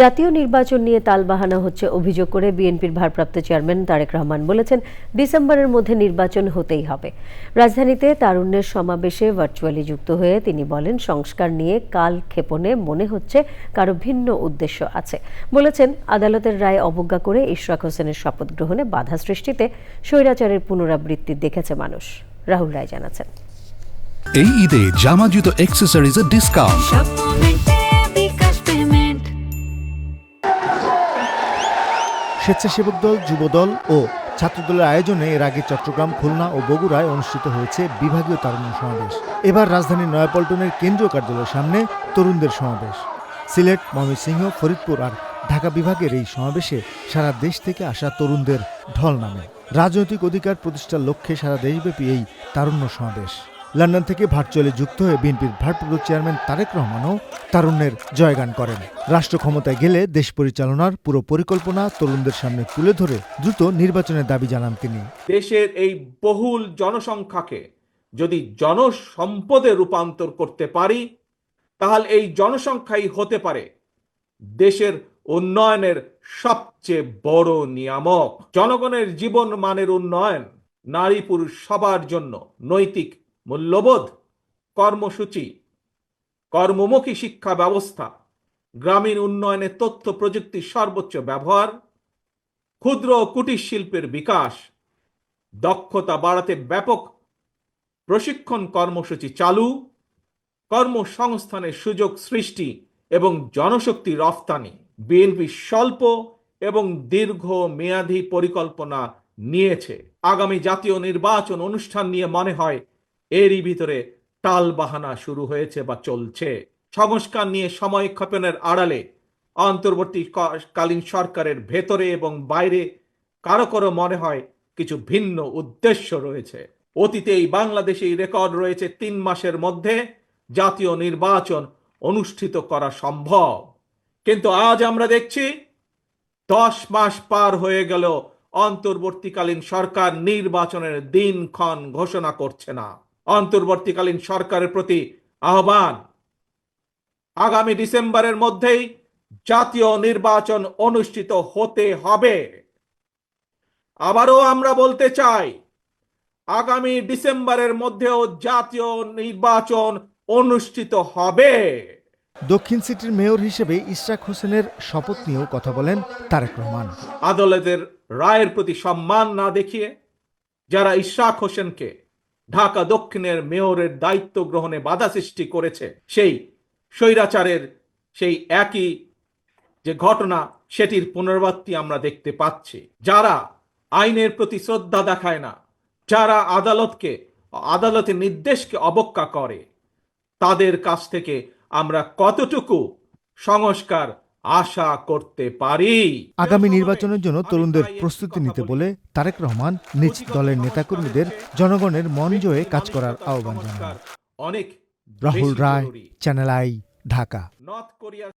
জাতীয় নির্বাচন নিয়ে তালবাহানা হচ্ছে অভিযোগ করে বিএনপির ভারপ্রাপ্ত চেয়ারম্যান তারেক রহমান বলেছেন ডিসেম্বরের মধ্যে নির্বাচন হতেই হবে। রাজধানীতে তারুণ্যের সমাবেশে ভার্চুয়ালি যুক্ত হয়ে তিনি বলেন সংস্কার নিয়ে কাল ক্ষেপণে মনে হচ্ছে কারও ভিন্ন উদ্দেশ্য আছে। বলেছেন আদালতের রায় অবজ্ঞা করে ইশরাক হোসেনের শপথ গ্রহণে বাধা সৃষ্টিতে স্বৈরাচারের পুনরাবৃত্তি দেখেছে মানুষ। রাহুল রায় জানাচ্ছেন। এই ঈদে জামা জুতো অ্যাক্সেসরিজের ডিসকাউন্ট স্বেচ্ছাসেবক দল যুবদল ও ছাত্রদলের আয়োজনে এর আগে চট্টগ্রাম, খুলনা ও বগুড়ায় অনুষ্ঠিত হয়েছে বিভাগীয় তারুণ্য সমাবেশ। এবার রাজধানীর নয়াপল্টনের কেন্দ্রীয় কার্যালয়ের সামনে তরুণদের সমাবেশ। সিলেট, ময়মনসিংহ, ফরিদপুর আর ঢাকা বিভাগের এই সমাবেশে সারা দেশ থেকে আসা তরুণদের ঢল নামে। রাজনৈতিক অধিকার প্রতিষ্ঠার লক্ষ্যে সারা দেশব্যাপী এই তারুণ্য সমাবেশ। লন্ডন থেকে ভার্চুয়ালি যুক্ত হয়ে বিএনপির ভারপ্রাপ্ত চেয়ারম্যান তারেক রহমানও তারুণ্যের জয়গান করেন। রাষ্ট্র ক্ষমতায় গেলে দেশ পরিচালনার পুরো পরিকল্পনা তরুণদের সামনে তুলে ধরে দ্রুত নির্বাচনের দাবি জানান তিনি। দেশের এই বহুল জনসংখ্যাকে যদি জনসম্পদে রূপান্তর করতে পারি, তাহলে এই জনসংখ্যাই হতে পারে দেশের উন্নয়নের সবচেয়ে বড় নিয়ামক। জনগণের জীবন মানের উন্নয়ন, নারী পুরুষ সবার জন্য নৈতিক মূল্যবোধ, কর্মসূচি, কর্মমুখী শিক্ষা ব্যবস্থা, গ্রামীণ উন্নয়নে তথ্য প্রযুক্তির সর্বোচ্চ ব্যবহার, ক্ষুদ্র ও কুটির শিল্পের বিকাশ, দক্ষতা বাড়াতে ব্যাপক প্রশিক্ষণ কর্মসূচি চালু, কর্মসংস্থানের সুযোগ সৃষ্টি এবং জনশক্তি রফতানি বিএনপি স্বল্প এবং দীর্ঘ মেয়াদী পরিকল্পনা নিয়েছে। আগামী জাতীয় নির্বাচন অনুষ্ঠান নিয়ে মনে হয় এরই ভিতরে টালবাহানা শুরু হয়েছে বা চলছে। সংস্কার নিয়ে সময় ক্ষেপণের আড়ালে অন্তর্বর্তীকালীন সরকারের ভেতরে এবং বাইরে কারও কারও মনে হয় কিছু ভিন্ন উদ্দেশ্য রয়েছে। অতীতে এই বাংলাদেশে রেকর্ড রয়েছে তিন মাসের মধ্যে জাতীয় নির্বাচন অনুষ্ঠিত করা সম্ভব। কিন্তু আজ আমরা দেখছি দশ মাস পার হয়ে গেল অন্তর্বর্তীকালীন সরকার নির্বাচনের দিনক্ষণ ঘোষণা করছে না। অন্তর্বর্তীকালীন সরকারের প্রতি আহ্বান। আগামী ডিসেম্বরের মধ্যেই জাতীয় নির্বাচন অনুষ্ঠিত হতে হবে। আবারও আমরা বলতে চাই আগামী ডিসেম্বরের মধ্যেও জাতীয় নির্বাচন অনুষ্ঠিত হবে। দক্ষিণ সিটির মেয়র হিসেবে ইশরাক হোসেনের শপথ নিয়েও কথা বলেন তারেক রহমান। আদালতের রায়ের প্রতি সম্মান না দেখিয়ে যারা ইশরাক হোসেনকে ঢাকা দক্ষিণের মেয়রের দায়িত্ব গ্রহণে বাধা সৃষ্টি করেছে। সেই স্বৈরাচারের সেই একই যে ঘটনা, সেটির পুনরাবৃত্তি আমরা দেখতে পাচ্ছি। যারা আইনের প্রতি শ্রদ্ধা দেখায় না, যারা আদালতকে, আদালতের নির্দেশকে অবজ্ঞা করে, তাদের কাছ থেকে আমরা কতটুকু সংস্কার আশা করতে পারি। আগামী নির্বাচনের জন্য তরুণদের প্রস্তুতি নিতে বলে তারেক রহমান নিজ দলের নেতাকর্মীদের জনগণের মন জয়ে কাজ করার আহ্বান জানান। অনেক Rahul Roy channel I Dhaka. North কোরিয়ার